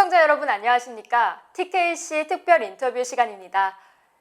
시청자 여러분 안녕하십니까? TKC 특별 인터뷰 시간입니다.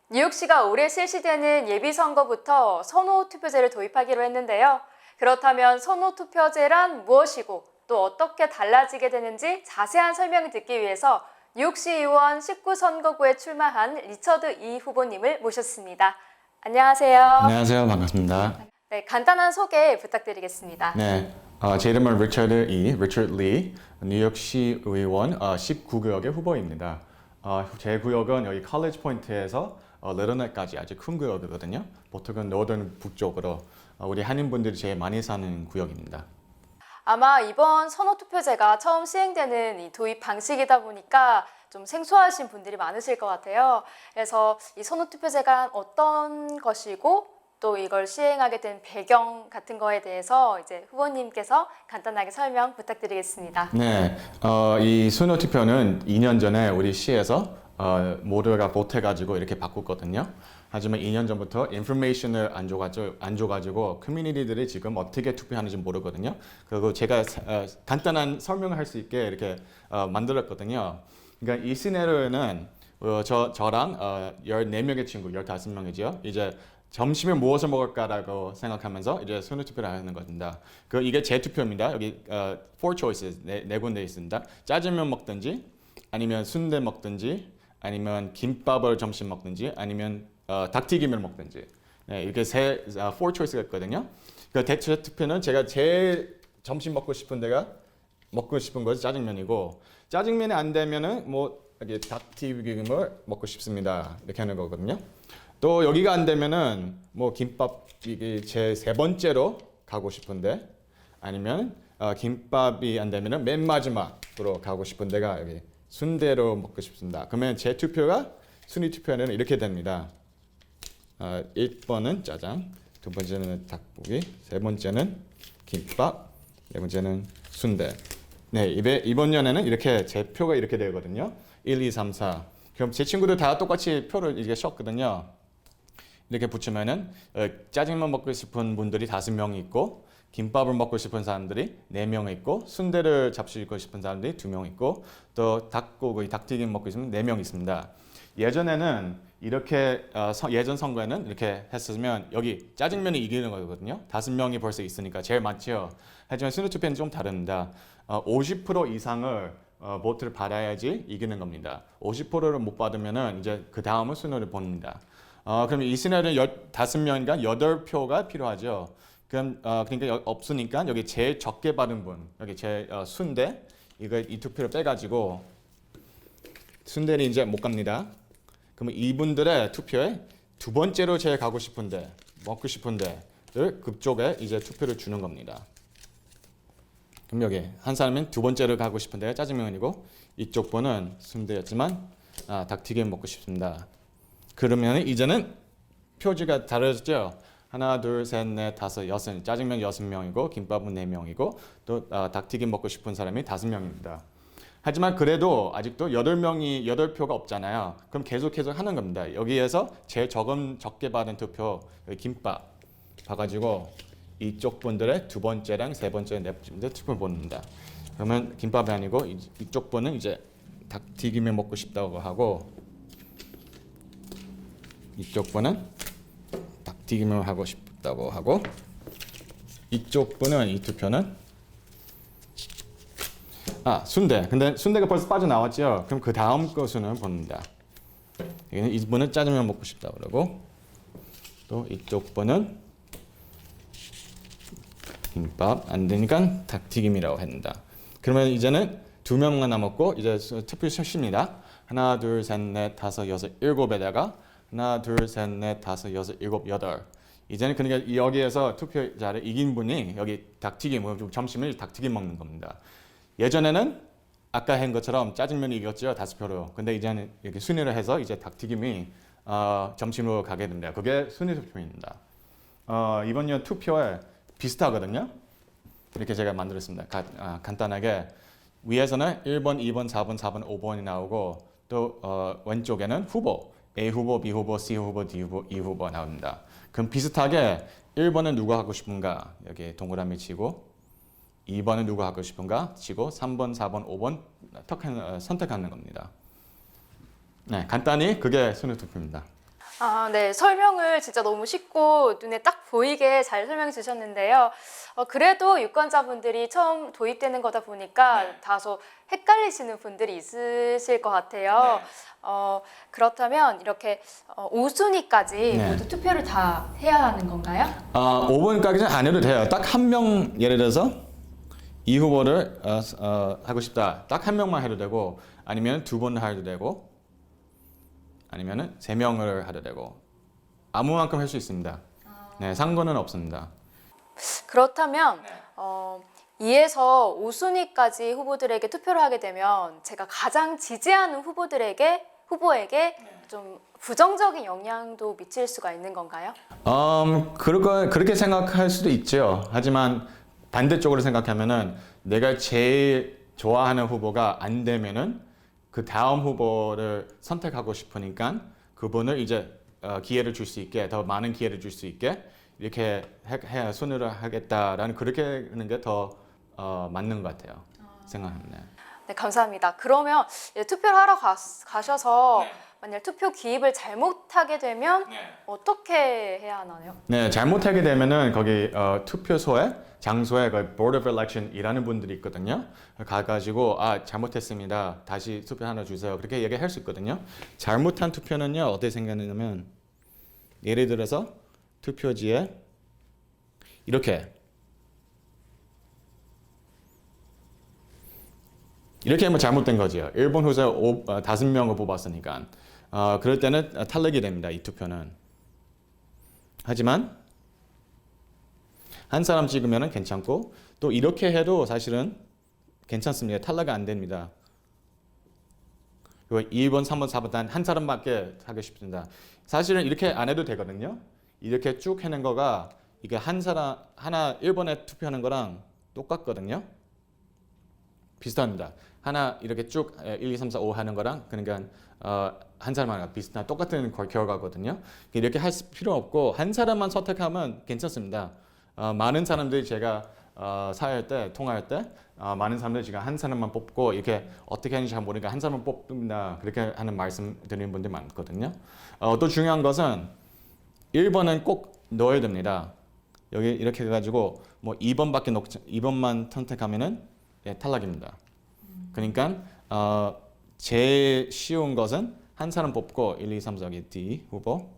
뉴욕시가 올해 실시되는 예비선거부터 선호투표제를 도입하기로 했는데요. 그렇다면 선호투표제란 무엇이고 또 어떻게 달라지게 되는지 자세한 설명을 듣기 위해서 뉴욕시 의원 19선거구에 출마한 리처드 이 후보님을 모셨습니다. 안녕하세요. 안녕하세요. 반갑습니다. 네, 간단한 소개 부탁드리겠습니다. 네, 어, 제 이름은 리처드 이, 리처드 리, 뉴욕시 의원 어, 19구역의 후보입니다. 어, 제 구역은 여기 칼리지 포인트에서 어, 레더넷까지 아주 큰 구역이거든요. 보통은 노던 북쪽으로 어, 우리 한인분들이 제일 많이 사는 구역입니다. 아마 이번 선호투표제가 처음 시행되는 이 도입 방식이다 보니까 좀 생소하신 분들이 많으실 것 같아요. 그래서 이 선호투표제가 어떤 것이고 또 이걸 시행하게 된 배경 같은 거에 대해서 이제 후보님께서 간단하게 설명 부탁드리겠습니다. 네, 어, 이 순호 투표는 2년 전에 우리 시에서 어, 모두가 보태가지고 이렇게 바꿨거든요. 하지만 2년 전부터 인포메이션을 안 줘가지고, 안 줘가지고 커뮤니티들이 지금 어떻게 투표하는지 모르거든요. 그리고 제가 어, 간단한 설명을 할 수 있게 이렇게 어, 만들었거든요. 그러니까 이 시나리오는 어, 저, 저랑 어, 14명의 친구, 15명이죠. 이제 점심에 무엇을 먹을까라고 생각하면서 이제 순위 투표를 하는 겁니다. 그 이게 제 투표입니다. 여기 어, four choices 네, 네 군데 있습니다. 짜장면 먹든지 아니면 순대 먹든지 아니면 김밥을 점심 먹든지 아니면 어, 닭튀김을 먹든지 네, 이렇게 세 어, four choice가 있거든요. 그 대체 투표는 제가 제일 점심 먹고 싶은 데가 먹고 싶은 것이 짜장면이고 짜장면이 안 되면은 뭐 이렇게 닭튀김을 먹고 싶습니다. 이렇게 하는 거거든요. 또 여기가 안 되면은 뭐 김밥 이게 제 세 번째로 가고 싶은데 아니면 어, 김밥이 안 되면은 맨 마지막으로 가고 싶은 데가 여기 순대로 먹고 싶습니다. 그러면 제 투표가 순위 투표는 이렇게 됩니다. 어, 1번은 짜장, 두 번째는 닭고기, 세 번째는 김밥, 네 번째는 순대. 네, 이번 년에는 이렇게 제 표가 이렇게 되거든요. 1, 2, 3, 4. 그럼 제 친구들 다 똑같이 표를 이렇게 썼거든요. 이렇게 붙이면은 어, 짜장면 먹고 싶은 분들이 다섯 명 있고 김밥을 먹고 싶은 사람들이 네 명 있고 순대를 잡수고 싶은 사람들이 두 명 있고 또 닭고기, 닭튀김 먹고 싶으면 네 명 있습니다. 예전에는 이렇게 어, 서- 예전 선거에는 이렇게 했으면 여기 짜장면이 이기는 거거든요. 다섯 명이 벌써 있으니까 제일 많죠. 하지만 순위 투표는 좀 다릅니다. 어, 50% 이상을 어, 보트를 받아야지 이기는 겁니다. 50%를 못 받으면은 이제 그 다음은 순위를 봅니다. 어, 그럼 이 시나리오는 다섯 명인가 여덟 표가 필요하죠. 그럼 어, 그러니까 여- 없으니까 여기 제일 적게 받은 분 여기 제 어, 순대 이거 이 투표를 빼가지고 순대는 이제 못 갑니다. 그러면 이분들의 투표에 두 번째로 제일 가고 싶은데 먹고 싶은데를 그쪽에 이제 투표를 주는 겁니다. 그럼 여기 한 사람은 두 번째로 가고 싶은데 짜장면이고 이쪽 분은 순대였지만 아, 닭튀김 먹고 싶습니다. 그러면 이제는 표지가 다르죠. 하나, 둘, 셋, 넷, 다섯, 여섯. 짜장면 여섯 명이고 김밥은 네 명이고 또 아, 닭튀김 먹고 싶은 사람이 다섯 명입니다. 하지만 그래도 아직도 여덟 명이 여덟 표가 없잖아요. 그럼 계속 계속 하는 겁니다. 여기에서 제일 적은 적게 받은 투표 여기 김밥 봐가지고 이쪽 분들의 두 번째랑 세 번째, 네 번째 투표 보냅니다. 그러면 김밥이 아니고 이- 이쪽 분은 이제 닭튀김을 먹고 싶다고 하고 이쪽 분은 닭튀김을 하고 싶다고 하고 이쪽 분은 이 투표는 아 순대 근데 순대가 벌써 빠져나왔죠 그럼 그 다음 것은 봅니다 여기는 이분은 짜장면 먹고 싶다 그러고 또 이쪽 분은 김밥 안 되니까 닭튀김이라고 합니다 그러면 이제는 두 명만 남았고 이제 수- 투표 시작입니다 하나 둘 셋 넷 다섯 여섯 일곱에다가 하나 둘 셋 넷 다섯 여섯 일곱 여덟 이제는 그러니까 여기에서 투표자를 이긴 분이 여기 닭튀김 뭐 점심을 닭튀김 먹는 겁니다 예전에는 아까 한 것처럼 짜장면이 이겼죠 다섯 표로. 근데 이제는 이렇게 순위를 해서 이제 닭튀김이 어, 점심으로 가게 됩니다. 그게 순위 투표입니다. 어, 이번 년 투표에 비슷하거든요. 이렇게 제가 만들었습니다. 가- 아, 간단하게 위에서는 1번, 2번, 4번, 4번, 5번이 나오고 또 어, 왼쪽에는 후보 A 후보, B 후보, C 후보, D 후보, E 후보 나옵니다. 그럼 비슷하게 1번은 누가 하고 싶은가 여기 동그라미 치고 2번은 누구 하고 싶은가 치고 3번, 4번, 5번 턱하는- 어, 선택하는 겁니다. 네, 간단히 그게 순위 투표입니다. 아, 네. 설명을 진짜 너무 쉽고 눈에 딱 보이게 잘 설명해 주셨는데요. 어, 그래도 유권자분들이 처음 도입되는 거다 보니까 네. 다소 헷갈리시는 분들이 있으실 것 같아요. 네. 어, 그렇다면 이렇게 어, 5순위까지 네. 모두 투표를 다 해야 하는 건가요? 어, 5번까지는 안 해도 돼요. 딱 한 명 예를 들어서 이 후보를 어, 어, 하고 싶다. 딱 한 명만 해도 되고 아니면 두 번 해도 되고 아니면은 세 명을 해도 되고 아무만큼 할 수 있습니다. 네, 상관은 없습니다. 그렇다면 네. 어, 2에서 5순위까지 후보들에게 투표를 하게 되면 제가 가장 지지하는 후보들에게 후보에게 네. 좀 부정적인 영향도 미칠 수가 있는 건가요? 음, 그럴 그렇게 생각할 수도 있죠. 하지만 반대쪽으로 생각하면은 내가 제일 좋아하는 후보가 안 되면은 그 다음 후보를 선택하고 싶으니까 그분을 이제 어, 기회를 줄 수 있게 더 많은 기회를 줄 수 있게 이렇게 해, 해 순위를 하겠다라는 그렇게 하는 게더 어, 맞는 것 같아요. 생각합니다. 네, 감사합니다. 그러면 이제 투표를 하러 가, 가셔서 네. 만약 투표 기입을 잘못하게 되면 어떻게 해야 하나요? 네, 잘못하게 되면은 거기 어, 투표소에 장소에 그 Board of Election 일하는 분들이 있거든요. 가가지고 아 잘못했습니다. 다시 투표 하나 주세요. 그렇게 얘기할 수 있거든요. 잘못한 투표는요 어떻게 생각하냐면 예를 들어서 투표지에 이렇게 이렇게 하면 잘못된 거죠. 일본 오- 어, 다섯 명을 뽑았으니까 어, 그럴 때는 탈락이 됩니다. 이 투표는. 하지만 한 사람 찍으면 괜찮고 또 이렇게 해도 사실은 괜찮습니다. 탈락이 안 됩니다. 그리고 2번, 3번, 4번 단 한 사람밖에 하고 싶습니다. 사실은 이렇게 안 해도 되거든요. 이렇게 쭉 해낸 거가 이게 한 사람 하나 1번에 투표하는 거랑 똑같거든요. 비슷합니다. 하나 이렇게 쭉 1, 2, 3, 4, 5 하는 거랑 그러니까 어, 한 사람만 비슷한 똑같은 걸- 결과거든요. 이렇게 할 필요 없고 한 사람만 선택하면 괜찮습니다. 어, 많은 사람들이 제가 어, 사회할 때 통화할 때 어, 많은 사람들이 지금 한 사람만 뽑고 이렇게 어떻게 하는지 잘 모르니까 한 사람만 뽑는다 그렇게 하는 말씀 드리는 분들 많거든요. 어, 또 중요한 것은 1번은 꼭 넣어야 됩니다. 여기 이렇게 해가지고 뭐 2번밖에 넣 2번만 선택하면은 예, 탈락입니다. 그러니까 어, 제일 쉬운 것은 한 사람 뽑고 1, 2, 3, 4, D 후보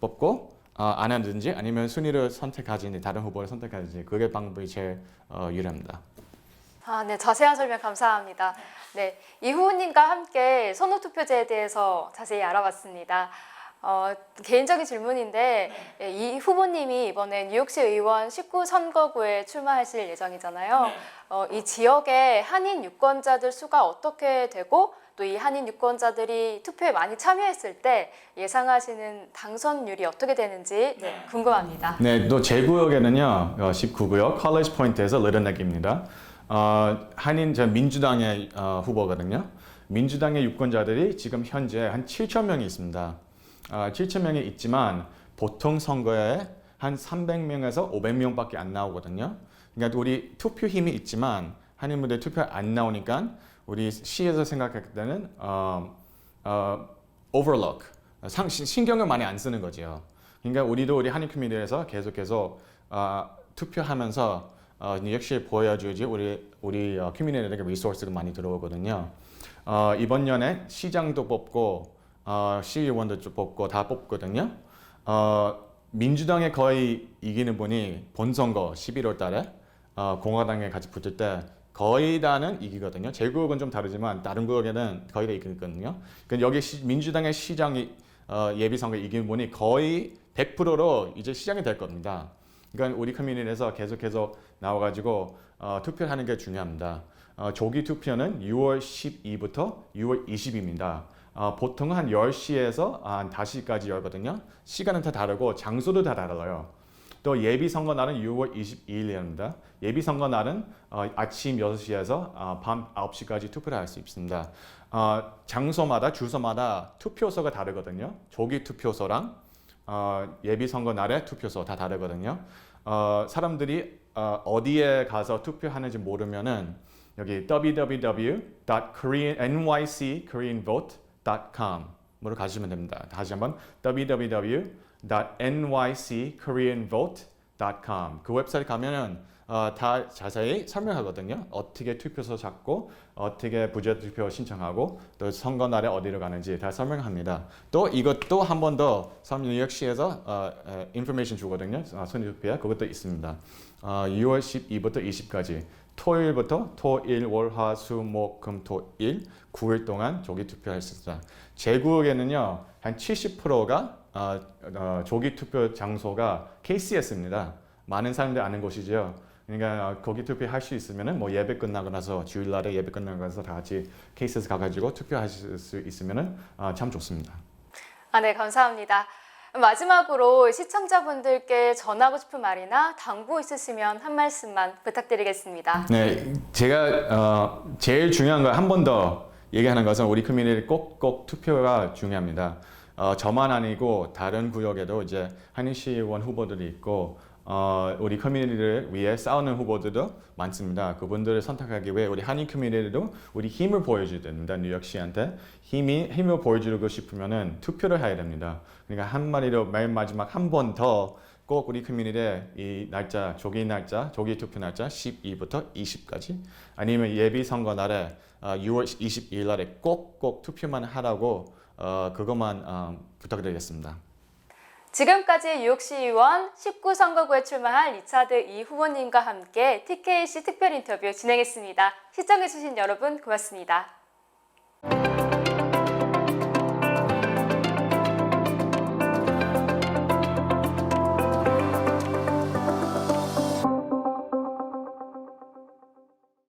뽑고 어, 안 하든지 아니면 순위를 선택하지 다른 후보를 선택하지 그게 방법이 제일 어, 유리합니다. 아, 네, 자세한 설명 감사합니다. 네, 이 후보님과 함께 선호 투표제에 대해서 자세히 알아봤습니다. 어, 개인적인 질문인데 예, 이 후보님이 이번에 뉴욕시 의원 19 선거구에 출마하실 예정이잖아요. 어, 이 지역의 한인 유권자들 수가 어떻게 되고 또 이 한인 유권자들이 투표에 많이 참여했을 때 예상하시는 당선율이 어떻게 되는지 네, 궁금합니다. 네, 또 제 구역에는요, 어, 19구역 컬리지 포인트에서 르르넥입니다. 어, 한인 저 민주당의 어, 후보거든요. 민주당의 유권자들이 지금 현재 한 7천 명이 있습니다. 어, 7천 명이 있지만 보통 선거에 한 300명에서 500명밖에 안 나오거든요. 그러니까 우리 투표 힘이 있지만 한인분들 투표 안 나오니까 우리 시에서 생각할 때는 어, 어, overlook 상, 신- 신경을 많이 안 쓰는 거죠. 그러니까 우리도 우리 한인 커뮤니티에서 계속해서 어, 투표하면서 어, 뉴욕시를 보여줘야지 우리 우리 어, 커뮤니티에게 리소스가 많이 들어오거든요. 어, 이번 년에 시장도 뽑고 어, 시의원도 좀 뽑고 다 뽑거든요. 어, 민주당에 거의 이기는 분이 본선거 11월 달에 어, 공화당에 같이 붙을 때 거의 다는 이기거든요. 제 구역은 좀 다르지만 다른 구역에는 거의 다 이기거든요. 그러니까 여기 시- 민주당의 시장이 어, 예비 선거 이기는 분이 거의 100%로 이제 시장이 될 겁니다. 그러니까 우리 커뮤니티에서 계속해서 나와가지고 어, 투표하는 게 중요합니다. 어, 조기 투표는 6월 12부터 6월 20입니다. 어, 보통 한 10시에서 한 5시까지 열거든요. 시간은 다 다르고 장소도 다 달라요. 또 예비 선거 날은 6월 22일입니다. 예비 선거 날은 어, 아침 6시에서 어, 밤 9시까지 투표를 할 수 있습니다. 어, 장소마다 주소마다 투표소가 다르거든요. 조기 투표소랑 어, 예비 선거 날의 투표소 다 다르거든요. 어, 사람들이 어, 어디에 가서 투표하는지 모르면은 여기 www.nyckoreanvote.com 으로 가시면 됩니다. 다시 한번 www.nyckoreanvote.com 그 웹사이트 가면은 어, 다 자세히 설명하거든요. 어떻게 투표소 잡고 어떻게 부재 투표 신청하고 또 선거 날에 어디로 가는지 다 설명합니다. 또 이것도 한 번 더 뉴욕시에서 어, 어, 인포메이션 주거든요. 어, 선거투표에 그것도 있습니다. 어, 6월 12일부터 20까지 토요일부터 토 일 월 화 수 목 금 토 일 9일 동안 조기 투표할 수 있습니다. 제국에는요 한 70%가 어, 어, 조기 투표 장소가 KCS입니다. 많은 사람들이 아는 곳이죠. 그러니까 어, 거기 투표할 수 있으면은 뭐 예배 끝나고 나서 주일날에 예배 끝나고 나서 다 같이 KCS 가가지고 투표하실 수 있으면은 어, 참 좋습니다. 아, 네, 감사합니다. 마지막으로 시청자분들께 전하고 싶은 말이나 당부 있으시면 한 말씀만 부탁드리겠습니다. 네, 제가 어, 제일 중요한 거한번 더 얘기하는 것은 우리 커뮤니티 꼭꼭 투표가 중요합니다. 어, 저만 아니고 다른 구역에도 이제 한인시 의원 후보들이 있고 어, 우리 커뮤니티를 위해 싸우는 후보들도 많습니다. 그분들을 선택하기 위해 우리 한인 커뮤니티도 우리 힘을 보여줘야 됩니다. 뉴욕시한테 힘이 힘을 보여주고 싶으면은 투표를 해야 됩니다. 그러니까 한 마디로 맨 마지막 한 번 더 꼭 우리 커뮤니티에 이 날짜 조기 날짜 조기 투표 날짜 12부터 20까지 아니면 예비 선거 날에 어, 6월 22일 날에 꼭꼭 투표만 하라고 어, 그것만 어, 부탁드리겠습니다. 지금까지 뉴욕시 의원 19선거구에 출마할 리차드 이 후보님과 함께 TKC 특별 인터뷰 진행했습니다. 시청해주신 여러분 고맙습니다.